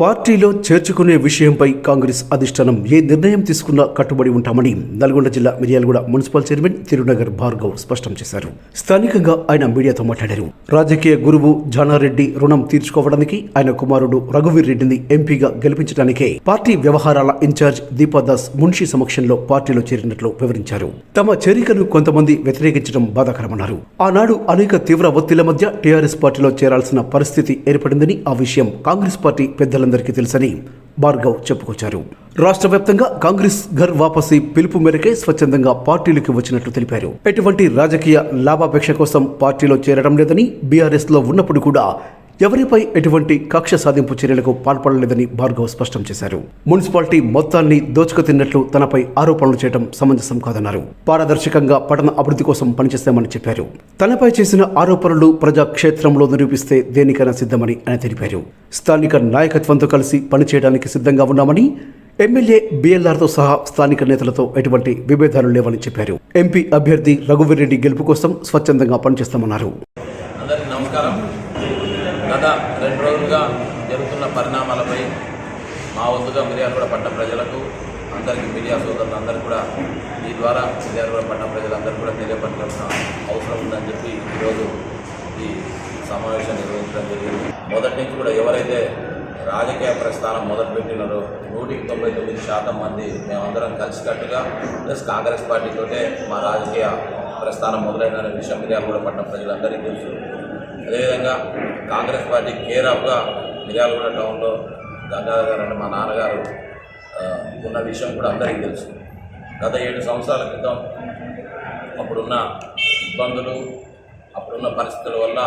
పార్టీలో చేర్చుకునే విషయంపై కాంగ్రెస్ అధిష్టానం ఏ నిర్ణయం తీసుకున్నా కట్టుబడి ఉంటామని నల్గొండ జిల్లా మిర్యాలగూడ మున్సిపల్ చైర్మన్ తిరునగర్ భార్గవ్ స్పష్టం చేశారు. స్థానికంగా ఆయన మీడియాతో మాట్లాడారు. రాజకీయ గురువు జానారెడ్డి రుణం తీర్చుకోవడానికి ఆయన కుమారుడు రఘువీర్ రెడ్డిని ఎంపీగా గెలిపించడానికే పార్టీ వ్యవహారాల ఇన్ఛార్జ్ దీపాదాస్ మున్షి సమక్షంలో పార్టీలో చేరినట్లు వివరించారు. తమ చేరికను కొంతమంది వ్యతిరేకించడం బాధాకరమన్నారు. ఆనాడు అనేక తీవ్ర ఒత్తిళ్ళ మధ్య టీఆర్ఎస్ పార్టీలో చేరాల్సిన పరిస్థితి ఏర్పడిందని ఆ విషయం కాంగ్రెస్ పార్టీ పెద్దల పెద్దలందరికీ తెలుసని భార్గవ్ చెప్పుకొచ్చారు. రాష్ట్ర వ్యాప్తంగా కాంగ్రెస్ ఘర్ వాపసి పిలుపు మేరకే స్వచ్ఛందంగా పార్టీలకు వచ్చినట్లు తెలిపారు. ఎటువంటి రాజకీయ లాభాపేక్ష కోసం పార్టీలో చేరడం లేదని బీఆర్ఎస్లో ఉన్నప్పుడు కూడా ఎవరిపై ఎటువంటి కక్ష సాధింపు చర్యలకు పాల్పడలేదని భార్గవ్ స్పష్టం చేశారు. మున్సిపాలిటీ మొత్తాన్ని దోచుకు తిన్నట్లు తనపై ఆరోపణలు చేయడం సమంజసం కాదన్నారు. పారదర్శకంగా పట్టణ అభివృద్ధి కోసం పనిచేస్తామని చెప్పారు. తనపై చేసిన ఆరోపణలు ప్రజాక్షేత్రంలో నిరూపిస్తే దేనికైనా సిద్ధమని ఆయన తెలిపారు. స్థానిక నాయకత్వంతో కలిసి పనిచేయడానికి సిద్ధంగా ఉన్నామని ఎమ్మెల్యే బిఎల్ఆర్తో సహా స్థానిక నేతలతో ఎటువంటి విభేదాలు లేవని చెప్పారు. ఎంపీ అభ్యర్థి రఘువీరెడ్డి గెలుపు కోసం స్వచ్ఛందంగా పనిచేస్తామన్నారు. అందరికీ నమస్కారం. గత రెండు రోజులుగా జరుగుతున్న పరిణామాలపై మా వంతుగా మిర్యాలగూడ పట్టణ ప్రజలకు అందరికీ మీడియా సోదరులు అందరూ కూడా ఈ ద్వారా మిర్యాలగూడ పట్టణ ప్రజలందరూ కూడా తెలియపరచాల్సిన అవసరం ఉందని చెప్పి ఈరోజు ఈ సమావేశం నిర్వహించడం జరిగింది. మొదటి నుంచి కూడా ఎవరైతే రాజకీయ ప్రస్థానం మొదలుపెట్టినారో నూటికి తొంభై తొమ్మిది శాతం మంది మేమందరం కలిసికట్టుగా ప్లస్ కాంగ్రెస్ పార్టీతోటే మా రాజకీయ ప్రస్థానం మొదలైన విషయం మిర్యాలగూడ పట్టణ ప్రజలందరికీ తెలుసు. అదేవిధంగా కాంగ్రెస్ పార్టీ కేర్ ఆఫ్గా మిర్యాలగూడ టౌన్లో గంగాధర్ గారు అంటే మా నాన్నగారు ఉన్న విషయం కూడా అందరికీ తెలుసు. గత ఏడు సంవత్సరాల క్రితం అప్పుడున్న ఇబ్బందులు అప్పుడున్న పరిస్థితుల వల్ల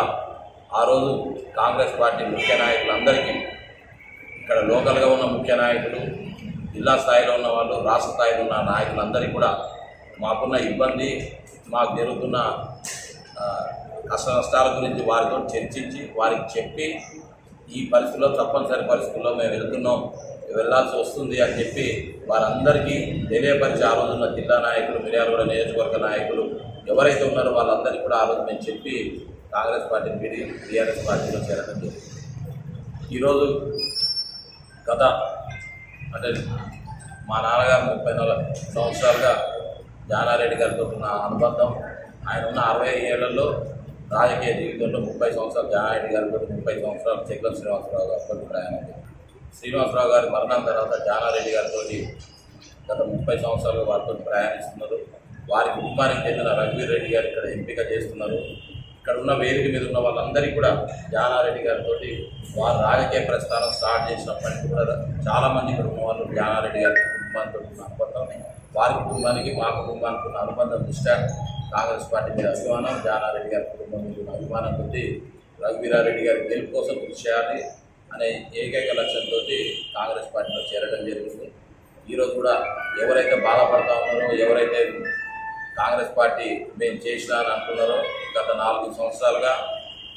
ఆ రోజు కాంగ్రెస్ పార్టీ ముఖ్య నాయకులందరికీ ఇక్కడ లోకల్గా ఉన్న ముఖ్య నాయకులు జిల్లా స్థాయిలో ఉన్న వాళ్ళు రాష్ట్ర స్థాయిలో ఉన్న నాయకులందరికీ కూడా మాకున్న ఇబ్బంది మాకు జరుగుతున్న కష్ట నష్టాల గురించి వారితో చర్చించి వారికి చెప్పి ఈ పరిస్థితుల్లో తప్పనిసరి పరిస్థితుల్లో మేము వెళ్తున్నాం వెళ్ళాల్సి వస్తుంది అని చెప్పి వారందరికీ తెలియపరిచి ఆ రోజున్న జిల్లా నాయకులు మిర్యాలగూడ నియోజకవర్గ నాయకులు ఎవరైతే ఉన్నారో వాళ్ళందరికీ కూడా ఆ రోజు మేము చెప్పి కాంగ్రెస్ పార్టీని విడి టీఆర్ఎస్ పార్టీలో చేరడం జరిగింది. ఈరోజు గత అంటే మా నాన్నగారు ముప్పై నాలుగు సంవత్సరాలుగా జానారెడ్డి గారితో ఉన్న అనుబంధం ఆయన ఉన్న అరవై ఏళ్ళలో రాజకీయ జీవితంలో ముప్పై సంవత్సరాలు జానారెడ్డి గారితో ముప్పై సంవత్సరాలు చెక్కల శ్రీనివాసరావు గారితో ప్రయాణం శ్రీనివాసరావు గారి మరణం తర్వాత జానారెడ్డి గారితో గత ముప్పై సంవత్సరాలు వారితో ప్రయాణిస్తున్నారు. వారి కుటుంబానికి చెందిన రఘువీర్ రెడ్డి గారు ఇక్కడ ఎంపిక చేస్తున్నారు. ఇక్కడ ఉన్న వేదిక మీద ఉన్న వాళ్ళందరికీ కూడా జానారెడ్డి గారితో వారు రాజకీయ ప్రస్థానం స్టార్ట్ చేసినప్పటికీ కూడా చాలామంది ఇక్కడ ఉన్న వాళ్ళు జానారెడ్డి గారి కుటుంబంతో అనుబంధం వారి కుటుంబానికి మా కుటుంబానికి ఉన్న అనుబంధం దృష్ట్యా కాంగ్రెస్ పార్టీ మీద అభిమానం జానారెడ్డి గారి కుటుంబం మీద ఉన్న అభిమానం కొద్దీ రఘువీరారెడ్డి గారి గెలుపు కోసం కృషి చేయాలి అనే ఏకైక లక్ష్యంతో కాంగ్రెస్ పార్టీలో చేరడం జరిగింది. ఈరోజు కూడా ఎవరైతే బాధపడతా ఉన్నారో ఎవరైతే కాంగ్రెస్ పార్టీ మేము చేసినా అని అంటున్నారో గత నాలుగు సంవత్సరాలుగా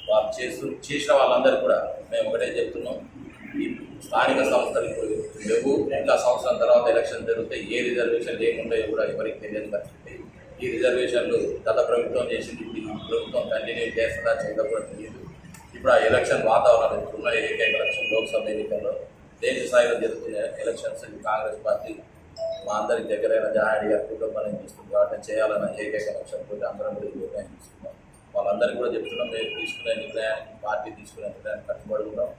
వారు చేస్తూ చేసిన వాళ్ళందరూ కూడా మేము ఒకటే చెప్తున్నాం. ఈ స్థానిక సంస్థలు ఇప్పుడు లేవు. ఇంకా సంవత్సరం తర్వాత ఎలక్షన్ జరిగితే ఏ రిజర్వేషన్ లేకుండా కూడా ఎవరికి తెలియని పరిస్థితి. ఈ రిజర్వేషన్లు గత ప్రభుత్వం చేసింది ఇప్పుడు ప్రభుత్వం కంటిన్యూ చేస్తుందా చేయడం కూడా తెలియదు. ఇప్పుడు ఆ ఎలక్షన్ వాతావరణం ఉన్న ఏకైక ఎలక్షన్ లోక్సభ ఎన్నికల్లో దేశ స్థాయిలో జరుగుతున్న ఎలక్షన్స్ కాంగ్రెస్ పార్టీ మా అందరి దగ్గరైన జానారెడ్డి గారి కుటుంబాన్ని చూస్తుంది కాబట్టి చేయాలన్న ఏకైక లక్ష్యంతో అందరం కూడా నిర్ణయం తీసుకున్నాం. వాళ్ళందరికీ కూడా చెప్తున్నాం మేము తీసుకునే నిర్ణయానికి పార్టీ తీసుకునే నిర్ణయానికి కట్టుబడి ఉన్నాం.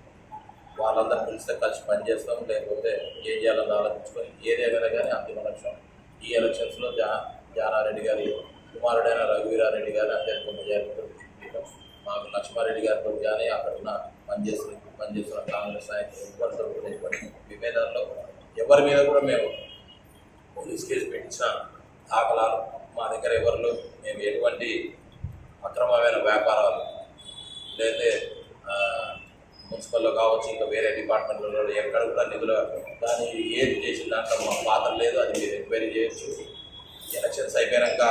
వాళ్ళందరూ పిలిస్తే కలిసి పనిచేస్తాం లేకపోతే ఏం చేయాలని ఆలోచించుకొని ఏదేమైనా కానీ అంతిమ లక్ష్యం. ఈ ఎలక్షన్స్లో జా జానారెడ్డి గారి కుమారుడైన రఘువీరారెడ్డి గారి అత్యంత మెజారిటీతో మాకు లక్ష్మారెడ్డి గారితో కానీ అక్కడ ఉన్న పనిచేస్తున్న పనిచేస్తున్న కాంగ్రెస్ నాయకులు ఎవరితో విభేదాల్లో ఎవరి మీద కూడా మేము పోలీస్ కేసు పెట్టించిన దాఖలాలు మా దగ్గర ఎవరిలో మేము ఎటువంటి అక్రమమైన వ్యాపారాలు లేదా మున్సిపల్లో కావచ్చు ఇంకా వేరే డిపార్ట్మెంట్లో ఎక్కడ కూడా నిధులు కానీ ఏది చేసిన దాంట్లో మా పాత్ర లేదు అది మీరు ఎంక్వైరీ చేయొచ్చు. ఎలక్షన్స్ అయిపోయాక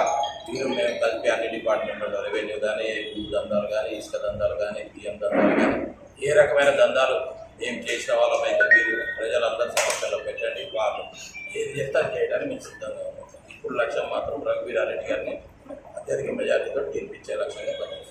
మీరు మేము కలిపి అన్ని డిపార్ట్మెంట్లో రెవెన్యూ కానీ భూ దందాలు కానీ ఇసుక దందాలు కానీ బియ్యం దందాలు కానీ ఏ రకమైన దందాలు ఏం చేసిన వాళ్ళమైతే మీరు ప్రజలందరి సమస్యలో పెట్టండి వాళ్ళు ఏది చెప్తే చేయడానికి మేము సిద్ధంగా ఉన్నాం. ఇప్పుడు లక్ష్యం మాత్రం రఘువీరారెడ్డి గారిని అత్యధిక మెజార్టీతో గెలిపించే లక్ష్యంగా పనిచేస్తాం